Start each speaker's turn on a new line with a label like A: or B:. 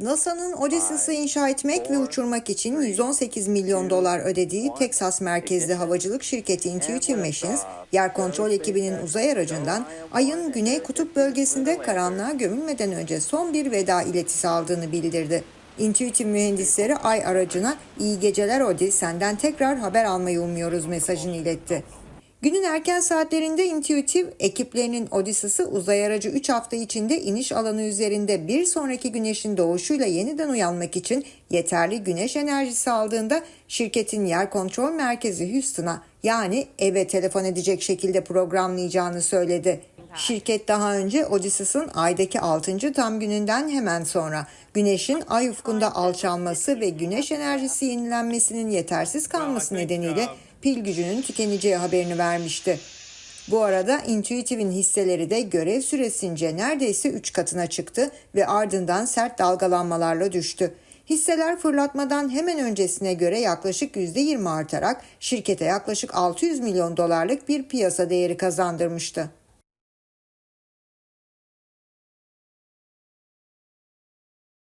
A: NASA'nın Odyssey'ı inşa etmek ve uçurmak için 118 milyon dolar ödediği Texas merkezli havacılık şirketi Intuitive Machines, yer kontrol ekibinin uzay aracından Ay'ın güney kutup bölgesinde karanlığa gömülmeden önce son bir veda iletisi aldığını bildirdi. Intuitive mühendisleri Ay aracına iyi geceler Odi senden tekrar haber almayı umuyoruz mesajını iletti. Günün erken saatlerinde Intuitive ekiplerinin Odyssey'sı uzay aracı 3 hafta içinde iniş alanı üzerinde bir sonraki güneşin doğuşuyla yeniden uyanmak için yeterli güneş enerjisi aldığında şirketin yer kontrol merkezi Houston'a yani eve telefon edecek şekilde programlayacağını söyledi. Şirket daha önce Odyssey's'ın aydaki 6. tam gününden hemen sonra güneşin ay ufkunda alçalması ve güneş enerjisi yenilenmesinin yetersiz kalması nedeniyle pil gücünün tükeneceği haberini vermişti. Bu arada Intuitive'in hisseleri de görev süresince neredeyse 3 katına çıktı ve ardından sert dalgalanmalarla düştü. Hisseler fırlatmadan hemen öncesine göre yaklaşık %20 artarak şirkete yaklaşık 600 milyon dolarlık bir piyasa değeri kazandırmıştı.